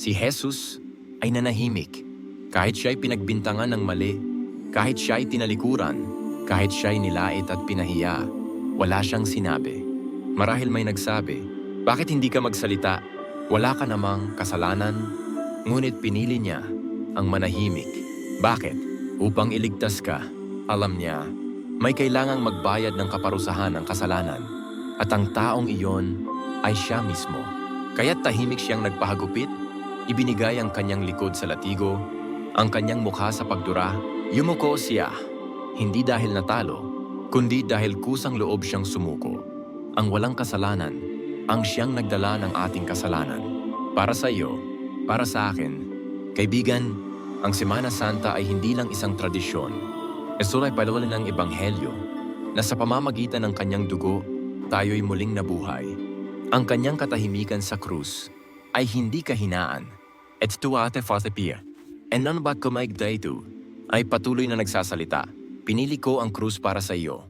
Si Jesus ay nanahimik. Kahit siya'y pinagbintangan ng mali, kahit siya'y tinalikuran, kahit siya'y nilait at pinahiya, wala siyang sinabi. Marahil may nagsabi, bakit hindi ka magsalita? Wala ka namang kasalanan. Ngunit pinili niya ang manahimik. Bakit? Upang iligtas ka. Alam niya, may kailangang magbayad ng kaparusahan ng kasalanan. At ang taong iyon ay siya mismo. Kaya't tahimik siyang nagpahagupit, ibinigay ang kanyang likod sa latigo, ang kanyang mukha sa pagdura, yumuko siya. Hindi dahil natalo, kundi dahil kusang loob siyang sumuko. Ang walang kasalanan, ang siyang nagdala ng ating kasalanan. Para sa iyo, para sa akin, kaibigan, ang Semana Santa ay hindi lang isang tradisyon. Ito ay palawala ng Ebanghelyo na sa pamamagitan ng kanyang dugo, tayo'y muling nabuhay. Ang kanyang katahimikan sa krus ay hindi kahinaan. At tuwate fatipia. And none but kumaig dito ay patuloy na nagsasalita. Pinili ko ang krus para sa iyo.